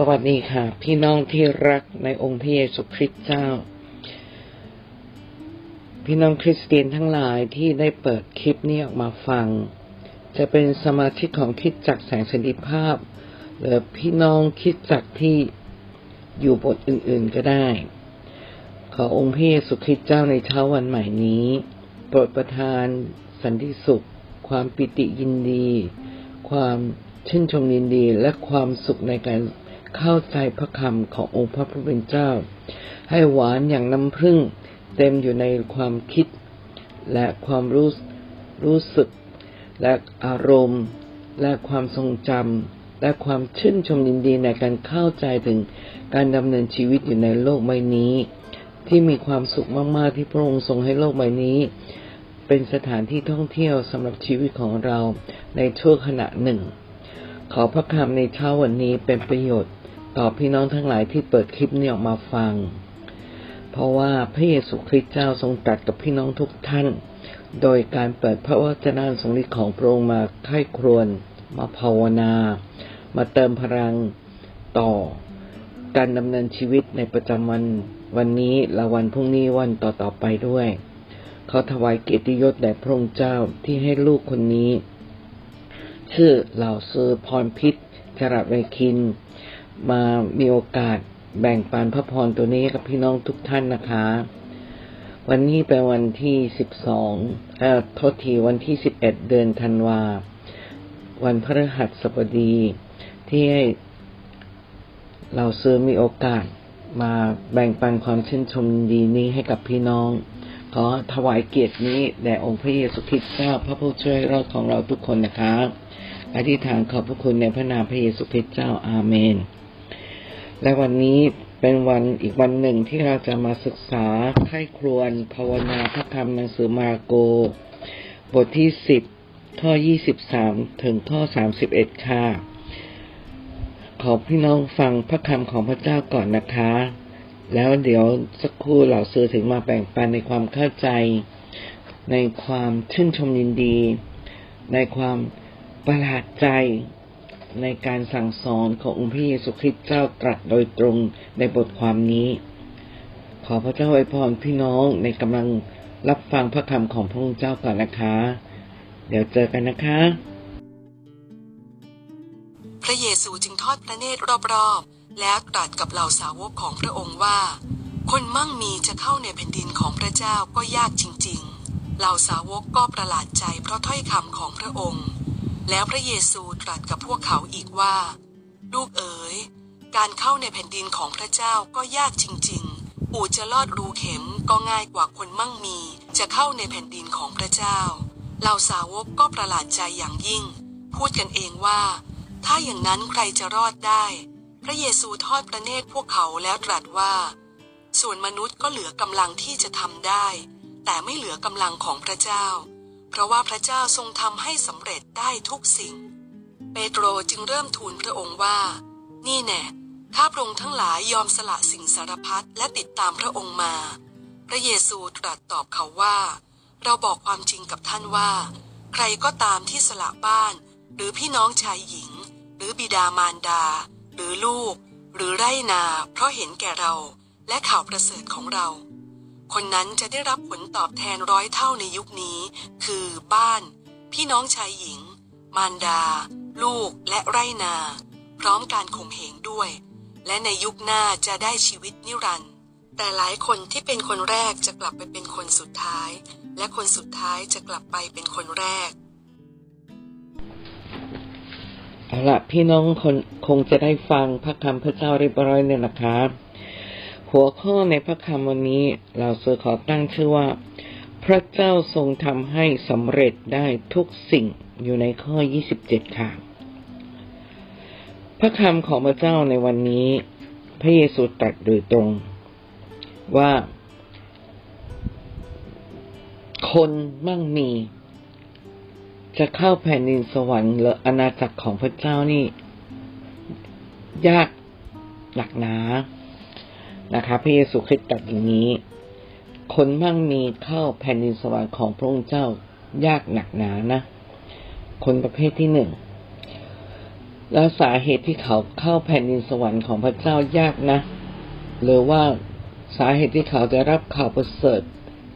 สวัสดีค่ะ พี่น้องที่รักในองค์พระเยซูคริสต์เจ้า พี่น้องคริสเตียนทั้งหลายที่ได้เปิดคลิปนี้ออกมาฟัง จะเป็นสมาชิกของคิดจักแสงสันติภาพ หรือพี่น้องคิดจักที่อยู่บทอื่นๆก็ได้ ขอองค์พระเยซูคริสต์เจ้าในเช้าวันใหม่นี้โปรดประทานสันติสุข ความปิติยินดี ความชื่นชมยินดีและความสุขในการ เข้าใจพระคำขององค์พระผู้เป็นเจ้า ให้หวานอย่างน้ำผึ้งเต็มอยู่ในความคิด และความรู้รู้สึก และอารมณ์ และความทรงจำและความชื่นชมยินดีในการเข้าใจถึงการดำเนินชีวิตอยู่ในโลกใบนี้ ที่มีความสุขมากๆที่พระองค์ทรงให้โลกใบนี้เป็นสถานที่ท่องเที่ยวสำหรับชีวิตของเราในช่วงขณะหนึ่ง ขอพระคำในเช้าวันนี้เป็นประโยชน์ต่อพี่น้องทั้งหลายที่เปิดคลิปนี้ออกมาฟัง เพราะว่าพระเยซูคริสต์เจ้าทรงตรัสกับพี่น้องทุกท่าน โดยการเปิดพระวจนะทรงฤทธิ์ของพระองค์มาไข้ครวน มาภาวนา มาเติมพลังต่อ การดำเนินชีวิตในประจำวันวันนี้และวันพรุ่งนี้วันต่อๆไปด้วย เขาถวายเกียรติยศแด่พระองค์เจ้าที่ให้ลูกคนนี้ ชื่อเหล่าซือพรพิษจรัสเวคิน มามีโอกาสแบ่งปันพระพรตัวนี้กับพี่น้องทุกท่านนะคะ วันนี้เป็นวันที่สิบสองเอ่อทษทีวันที่สิบเอ็ดเดือนธันวา วันพฤหัสบดีที่ให้เราซื้อมีโอกาสมาแบ่งปันความชื่นชมดีนี้ให้กับพี่น้อง ขอถวายเกียรตินี้แด่องค์พระเยซูคริสต์เจ้าพระผู้ช่วยรอดของเราทุกคนนะคะอธิษฐานขอบพระคุณในพระนามพระเยซูคริสต์เจ้าอาเมน และวันนี้เป็นวันอีกวันหนึ่งที่เราจะมาศึกษาไข้ครวนภาวนาพระธรรมหนังสือมารโก บทที่สิบข้อยี่สิบสามถึงข้อสามสิบเอ็ดค่ะ ขอพี่น้องฟังพระคำของพระเจ้าก่อนนะคะ แล้วเดี๋ยวสักครู่เหล่าซื้อถึงมาแบ่งปันในความเข้าใจ ในความชื่นชมยินดี ในความประหลาดใจในการสั่งสอนขององค์พระเยซูคริสต์เจ้าตรัสโดยตรงในบทความนี้ ขอพระเจ้าอวยพรพี่น้องในกำลังรับฟังพระคำของพระองค์เจ้าก่อนนะคะ เดี๋ยวเจอกันนะคะ พระเยซูจึงทอดพระเนตรรอบๆ แล้วตรัสกับเหล่าสาวกของพระองค์ว่า คนมั่งมีจะเข้าในแผ่นดินของพระเจ้าก็ยากจริง ๆ เหล่าสาวกก็ประหลาดใจเพราะถ้อยคำของพระองค์ แล้วพระเยซูตรัสกับพวกเขาอีกว่า ลูกเอ๋ย การเข้าในแผ่นดินของพระเจ้าก็ยากจริงๆอูจะลอดรูเข็มก็ง่ายกว่าคนมั่งมีจะเข้าในแผ่นดินของพระเจ้า เหล่าสาวกก็ประหลาดใจอย่างยิ่ง พูดกันเองว่า ถ้าอย่างนั้นใครจะรอดได้ พระเยซูทอดพระเนตรพวกเขาแล้วตรัสว่า ส่วนมนุษย์ก็เหลือกำลังที่จะทำได้ แต่ไม่เหลือกำลังของพระเจ้า เพราะว่าพระเจ้าทรงทำให้สำเร็จได้ทุกสิ่ง เปโตรจึงเริ่มทูลพระองค์ว่า นี่แน่ข้าพระองค์ทั้งหลายยอมสละสิ่งสารพัดและติดตามพระองค์มา พระเยซูตรัสตอบเขาว่า เราบอกความจริงกับท่านว่า ใครก็ตามที่สละบ้าน หรือพี่น้องชายหญิง หรือบิดามารดา หรือลูก หรือไร่นา เพราะเห็นแก่เรา และข่าวประเสริฐของเรา คนนั้นจะได้รับผลตอบแทนร้อยเท่าในยุคนี้ คือบ้าน พี่น้องชายหญิง มารดา ลูกและไร่นา พร้อมการข่มเหงด้วย และในยุคหน้าจะได้ชีวิตนิรันดร์แต่หลายคนที่เป็นคนแรกจะกลับไปเป็นคนสุดท้าย และคนสุดท้ายจะกลับไปเป็นคนแรก เอาละพี่น้องคนคงจะได้ฟังพระคำพระเจ้าเรียบร้อยเนี่ยนะคะหัวข้อในพระคำวันนี้เราเสือขอตั้งชื่อว่า พระเจ้าทรงทำให้สำเร็จได้ทุกสิ่งอยู่ในข้อ 27 ค่ะ พระคำของพระเจ้าในวันนี้ พระเยซูตรัสโดยตรง ว่า คนมั่งมี จะเข้าแผ่นดินสวรรค์หรืออาณาจักรของพระเจ้านี่ ยากหนักหนานะคะพระเยซูคริสต์ตรัสอย่างนี้ คนมั่งมีเข้าแผ่นดินสวรรค์ของพระองค์เจ้ายากหนักหนานะคนประเภทที่หนึ่งแล้วสาเหตุที่เขาเข้าแผ่นดินสวรรค์ของพระเจ้ายากนะ หรือว่าสาเหตุที่เขาจะรับข่าวประเสริฐ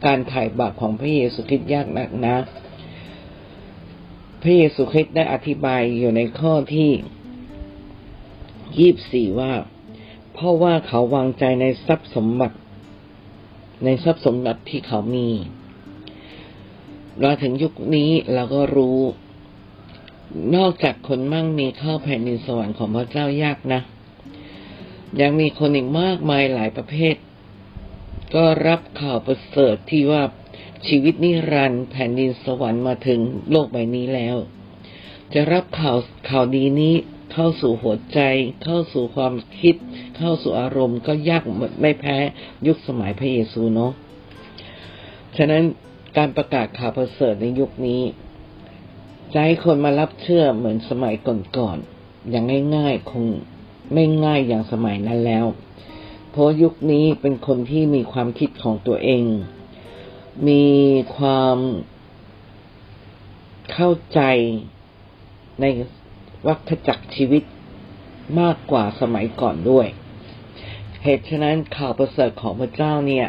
การถ่ายบาปของพระเยซูคริสต์ยากนักนะ พระเยซูคริสต์ได้อธิบายอยู่ในข้อที่ยี่สี่ว่า เพราะว่าเขาวางใจในทรัพย์สมบัติ ในทรัพย์สมบัติที่เขามี เราถึงยุคนี้เราก็รู้ นอกจากคนมั่งมีเข้าแผ่นดินสวรรค์ของพระเจ้ายากนะ ยังมีคนอีกมากมายหลายประเภท ก็รับข่าวประเสริฐที่ว่า ชีวิตนิรันดร์แผ่นดินสวรรค์มาถึงโลกใบนี้แล้ว จะรับข่าวข่าวดีนี้เข้าสู่หัวใจ เข้าสู่ความคิด เข้าสู่อารมณ์ก็ยากไม่แพ้ยุคสมัยพระเยซูเนาะฉะนั้นการประกาศข่าวประเสริฐในยุคนี้จะให้คนมารับเชื่อเหมือนสมัยก่อนๆอย่างง่ายๆคงไม่ง่ายอย่างสมัยนั้นแล้ว เพราะยุคนี้เป็นคนที่มีความคิดของตัวเอง มีความเข้าใจในวัฏจักรชีวิตมากกว่าสมัยก่อนด้วย เหตุฉะนั้นข่าวประเสริฐของพระเจ้าเนี่ย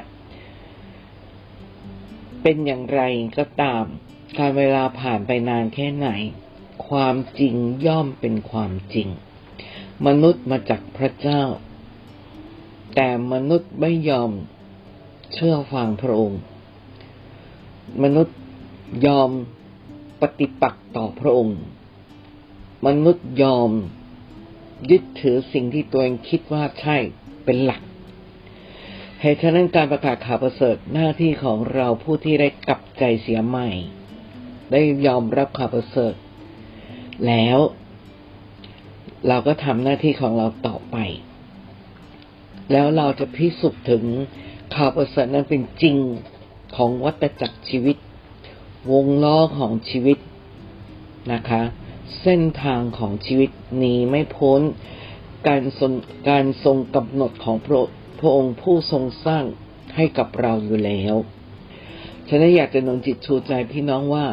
เป็นอย่างไรก็ตาม การเวลาผ่านไปนานแค่ไหน ความจริงย่อมเป็นความจริง มนุษย์มาจากพระเจ้า แต่มนุษย์ไม่ยอมเชื่อฟังพระองค์ มนุษย์ยอมปฏิปักษ์ต่อพระองค์ มนุษย์ยอมยึดถือสิ่งที่ตัวเองคิดว่าใช่เป็นหลักเหตุฉะนั้นการประกาศข่าวประเสริฐหน้าที่ของเราผู้ที่ได้กลับใจเสียใหม่ ได้ยอมรับข่าวประเสริฐ แล้ว เราก็ทำหน้าที่ของเราต่อไป แล้วเราจะพิสูจน์ถึงข่าวประเสริฐนั้นเป็นจริง ของวัฏจักรชีวิต วงล้อของชีวิตนะคะ เส้นทางของชีวิตหนีไม่พ้นการทรงการทรงกำหนดของพระพระองค์ผู้ทรงสร้างให้กับเราอยู่แล้วฉะนั้นอยากจะหนุนจิตชูใจพี่น้องว่า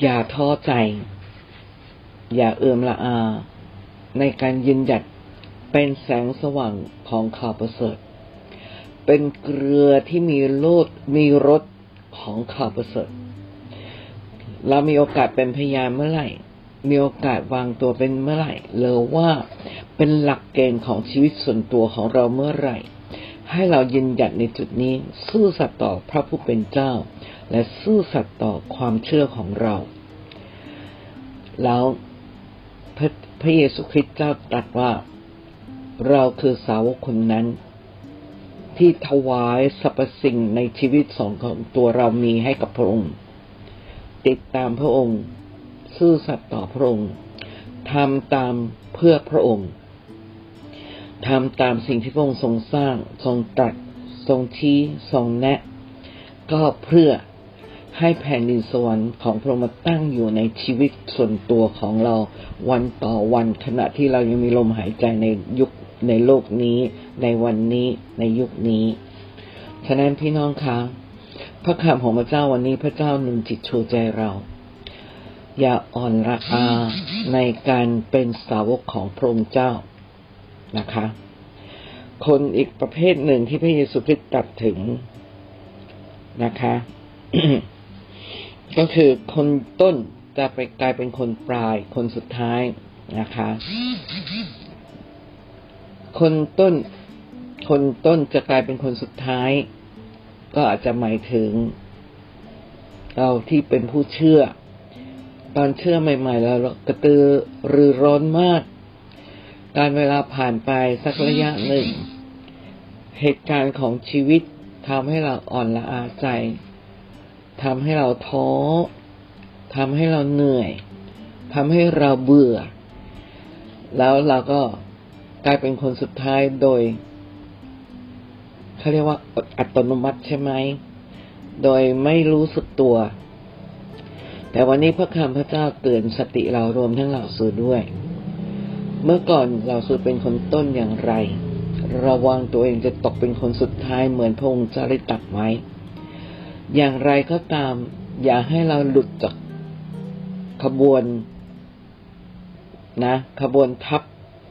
อย่าท้อใจ อย่าเอื่อมละอา ในการยืนหยัดเป็นแสงสว่างของข่าวประเสริฐ เป็นเกลือที่มีโลดมีรสของข่าวประเสริฐเรามีโอกาสเป็นพยานเมื่อไหร่ มีโอกาสวางตัวเป็นเมื่อไหร่หรือว่าเป็นหลักเกณฑ์ของชีวิตส่วนตัวของเราเมื่อไหร่ ให้เรายืนหยัดในจุดนี้ ซื่อสัตย์ต่อพระผู้เป็นเจ้า และซื่อสัตย์ต่อความเชื่อของเรา แล้วพระพระเยซูคริสต์เจ้าตรัสว่า เราคือสาวกคนนั้น ที่ถวายสรรพสิ่งในชีวิตสองของตัวเรามีให้กับพระองค์ ติดตามพระองค์ ซื่อสัตย์ต่อพระองค์ทำตามเพื่อพระองค์ทำตามสิ่งที่พระองค์ทรงสร้าง ทรงตรัส ทรงชี้ทรงแนะ ก็เพื่อให้แผ่นดินสวรรค์ของพระองค์มาตั้งอยู่ในชีวิตส่วนตัวของเราวันต่อวันขณะที่เรายังมีลมหายใจในยุคในโลกนี้ ในวันนี้ในยุคนี้ ฉะนั้นพี่น้องคะพระคำของพระเจ้าวันนี้พระเจ้าหนุนจิตชูใจเรา อย่าอ่อนระอาในการเป็นสาวกของพระองค์เจ้านะคะ คนอีกประเภทหนึ่งที่พระเยซูคริสต์ตรัสถึงนะคะ ก็คือคนต้นจะไปกลายเป็นคนปลายคนสุดท้ายนะคะ คนต้น คนต้นจะกลายเป็นคนสุดท้าย ก็อาจจะหมายถึง เราที่เป็นผู้เชื่อ ตอนเชื่อใหม่ ๆ แล้วกระตือรือร้นมาก การเวลาผ่านไปสักระยะหนึ่ง เหตุการณ์ของชีวิตทำให้เราอ่อนละอาใจทำให้เราท้อทำให้เราเหนื่อยทำให้เราเบื่อ แล้วเราก็กลายเป็นคนสุดท้ายโดย เขาเรียกว่าอัตโนมัติใช่ไหม โดยไม่รู้สึกตัว แต่วันนี้พระคำพระเจ้าเตือนสติเรารวมทั้งเหล่าสือด้วย เมื่อก่อนเราสือเป็นคนต้นอย่างไร ระวังตัวเองจะตกเป็นคนสุดท้ายเหมือนพระองค์จะได้ตัดไว้ อย่างไรก็ตาม อย่าให้เราหลุดจากขบวนนะ ขบวนทัพ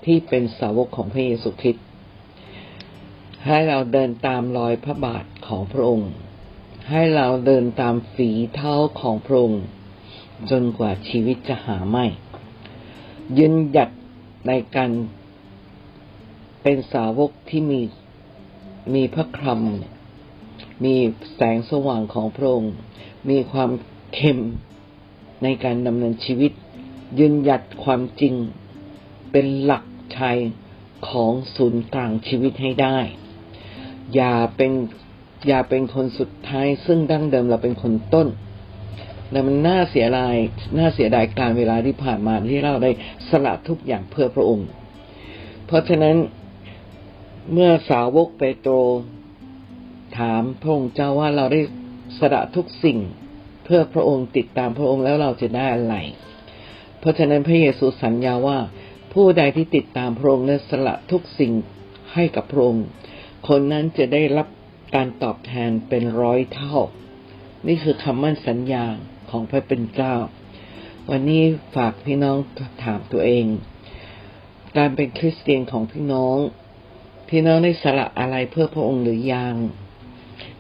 ที่เป็นสาวกของพระเยซูคริสต์ ให้เราเดินตามรอยพระบาทของพระองค์ ให้เราเดินตามฝีเท้าของพระองค์ จนกว่าชีวิตจะหาไม่ ยืนหยัดในการเป็นสาวกที่มีมีพระครำมีแสงสว่างของพระองค์ มีความเข้มในการดำเนินชีวิต ยืนหยัดความจริงเป็นหลักชัยของศูนย์กลางชีวิตให้ได้ อย่าเป็นอย่าเป็นคนสุดท้าย ซึ่งดั้งเดิมเราเป็นคนต้นและมันน่าเสียดายน่าเสียดายการเวลาที่ผ่านมาที่เราได้สละทุกอย่างเพื่อพระองค์ เพราะฉะนั้นเมื่อสาวกเปโตร ถามพระองค์เจ้าว่าเราได้สละทุกสิ่งเพื่อพระองค์ติดตามพระองค์แล้วเราจะได้อะไร เพราะฉะนั้นพระเยซูสัญญาว่าผู้ใดที่ติดตามพระองค์และสละทุกสิ่งให้กับพระองค์ คนนั้นจะได้รับการตอบแทนเป็นร้อยเท่า นี่คือคำมั่นสัญญาของพระเป็นเจ้า วันนี้ฝากพี่น้องถามตัวเอง การเป็นคริสเตียนของพี่น้อง พี่น้องได้สละอะไรเพื่อพระองค์หรือยัง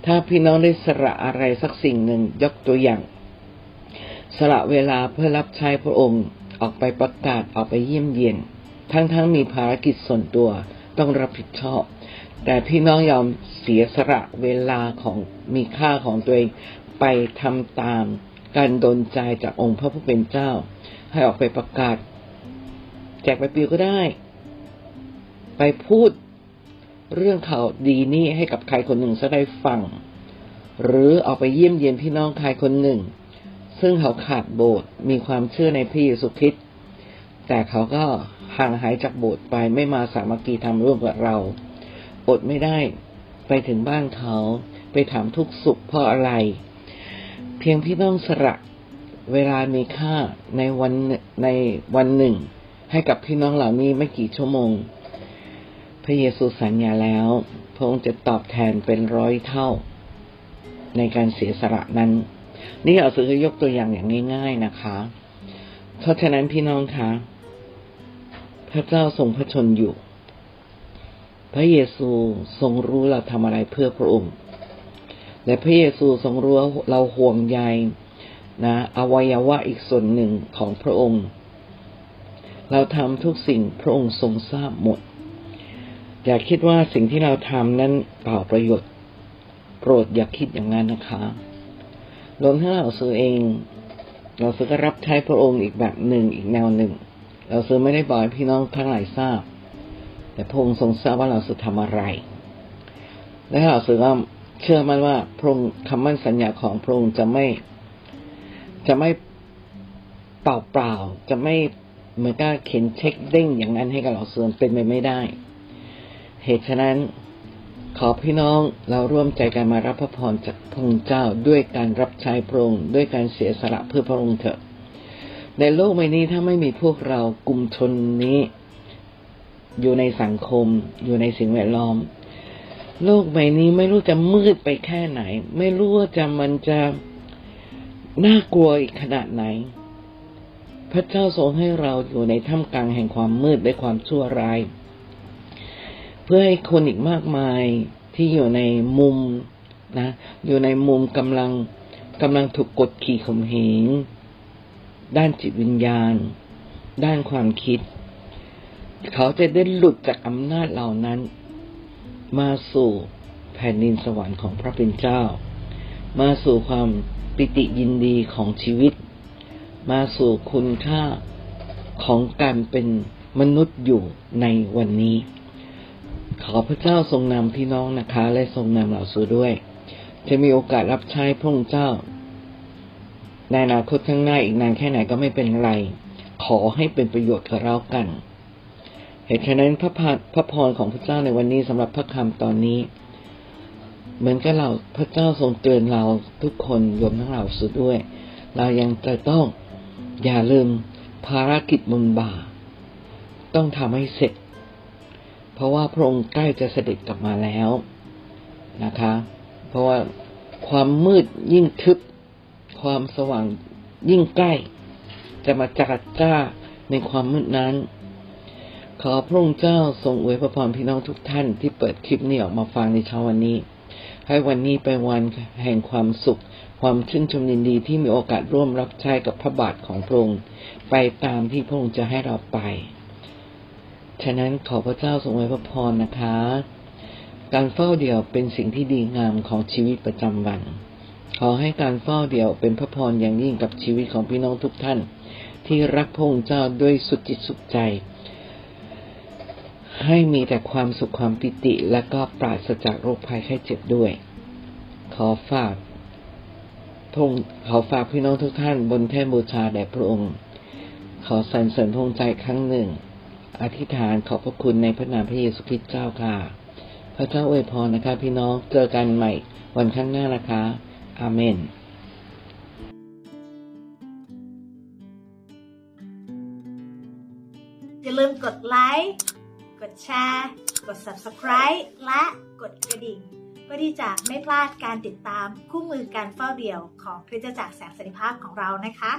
ถ้าพี่น้องได้สละอะไรสักสิ่งหนึ่งยกตัวอย่าง สละเวลาเพื่อรับใช้พระองค์ออกไปประกาศออกไปเยี่ยมเยียน ทั้งๆมีภารกิจส่วนตัวต้องรับผิดชอบ แต่พี่น้องยอมเสียสละเวลาของมีค่าของตัวเองไปทำตามการดนใจจากองค์พระผู้เป็นเจ้า ให้ออกไปประกาศ แจกใบปลิวก็ได้ ไปพูดเรื่องข่าวดีนี้ให้กับใครคนหนึ่งจะได้ฟัง หรือออกไปเยี่ยมเยียนพี่น้องใครคนหนึ่ง ซึ่งเขาขาดโบสถ์มีความเชื่อในพระเยซูคริสต์แต่เขาก็ห่างหายจากโบสถ์ไปไม่มาสามัคคีทำร่วมกับเรา อดไม่ได้ ไปถึงบ้านเขา ไปถามทุกสุขเพราะอะไร เพียงพี่น้องสละเวลามีค่าในวันในวันหนึ่ง ให้กับพี่น้องเหล่านี้ไม่กี่ชั่วโมง พระเยซูสัญญาแล้วพระองค์จะตอบแทนเป็นร้อยเท่า ในการเสียสละนั้น นี่เอาซื้อยกตัวอย่างอย่างง่าย ๆนะคะ เพราะฉะนั้นพี่น้องคะพระเจ้าทรงพระชนอยู่ ระเยซูทรงรู้เราทำอะไรเพื่อพระองค์ และพระเยซูทรงรู้เราห่วงใยนะอวัยวะอีกส่วนหนึ่งของพระองค์ เราทำทุกสิ่งพระองค์ทรงทราบหมด อย่าคิดว่าสิ่งที่เราทำนั้นเปล่าประโยชน์โปรดอย่าคิดอย่างนั้นนะคะรวมทั้งเราซื้อเอง เราซื้อก็รับใช้พระองค์อีกแบบหนึ่งอีกแนวหนึ่ง เราซื้อไม่ได้บอกให้พี่น้องทั้งหลายทราบ แต่พระองค์ทรงทราบว่าเราซื้อทำอะไร และเราซื้อก็เชื่อมั่นว่าพระองค์คำมั่นสัญญาของพระองค์จะไม่ จะไม่เปล่าเปล่าจะไม่เหมือนกับเข็นเช็คเด้งอย่างนั้นให้กับเราเสื่อเป็นไปไม่ได้ เหตุฉะนั้นขอพี่น้องเราร่วมใจกันมารับพระพรจากพระองค์เจ้าด้วยการรับใช้พระองค์ด้วยการเสียสละเพื่อพระองค์เถอะ ในโลกใบนี้ถ้าไม่มีพวกเรากลุ่มชนนี้ อยู่ในสังคม อยู่ในสิ่งแวดล้อม โลกใบนี้ไม่รู้จะมืดไปแค่ไหน ไม่รู้ว่าจะมันจะน่ากลัวอีกขนาดไหน พระเจ้าทรงให้เราอยู่ในท่ามกลางแห่งความมืดและความชั่วร้าย เพื่อให้คนอีกมากมายที่อยู่ในมุมนะ อยู่ในมุมกำลังกำลังถูกกดขี่ข่มเหงด้านจิตวิญญาณ ด้านความคิด เขาจะได้หลุดจากอำนาจเหล่านั้น มาสู่แผ่นดินสวรรค์ของพระเป็นเจ้า มาสู่ความปิติยินดีของชีวิต มาสู่คุณค่าของการเป็นมนุษย์อยู่ในวันนี้ ขอพระเจ้าทรงนำพี่น้องนะคะ และทรงนำเราสู่ด้วย จะมีโอกาสรับใช้พระองค์เจ้า ในอนาคตข้างหน้าอีกนานแค่ไหนก็ไม่เป็นไร ขอให้เป็นประโยชน์กับเรากัน เหตุฉะนั้นพระพรพระพรของพระเจ้าในวันนี้สำหรับพระคำตอนนี้ เหมือนกับเราพระเจ้าทรงเตือนเราทุกคนรวมทั้งเราสุดด้วย เรายังจะต้องอย่าลืมภารกิจบนบ่าต้องทำให้เสร็จ เพราะว่าพระองค์ใกล้จะเสด็จกลับมาแล้วนะคะ เพราะว่าความมืดยิ่งทึบ ความสว่างยิ่งใกล้ จะมาจัดจ้าในความมืดนั้น ขอพระองค์เจ้าทรงอวยพระพรพี่น้องทุกท่านที่เปิดคลิปนี้ออกมาฟังในเช้าวันนี้ ให้วันนี้เป็นวันแห่งความสุข ความชื่นชมยินดีที่มีโอกาสร่วมรับใช้กับพระบาทของพระองค์ไปตามที่พระองค์จะให้เราไป ฉะนั้นขอพระเจ้าทรงอวยพระพรนะคะ การเฝ้าเดี่ยวเป็นสิ่งที่ดีงามของชีวิตประจำวัน ขอให้การเฝ้าเดี่ยวเป็นพระพรอย่างยิ่งกับชีวิตของพี่น้องทุกท่าน ที่รักพระองค์เจ้าด้วยสุดจิตสุดใจ ให้มีแต่ความสุขความปิติ และก็ปราศจากโรคภัยไข้เจ็บด้วย ขอฝากพงขอฝากพี่น้องทุกท่านบนแท่นบูชาแด่พระองค์ ขอสรรเสริญพงใจครั้งหนึ่ง อธิษฐานขอบพระคุณในพระนามพระเยซูคริสต์เจ้าค่ะ พระเจ้าอวยพรนะคะ พี่น้องเจอกันใหม่วันข้างหน้านะคะ อาเมน แชร์ กด Subscribe และกดกระดิ่ง เพื่อที่จะไม่พลาดการติดตามคู่มือการเฝ้าเดี่ยวของคริสตจักรแสงสันติภาพของเรานะคะ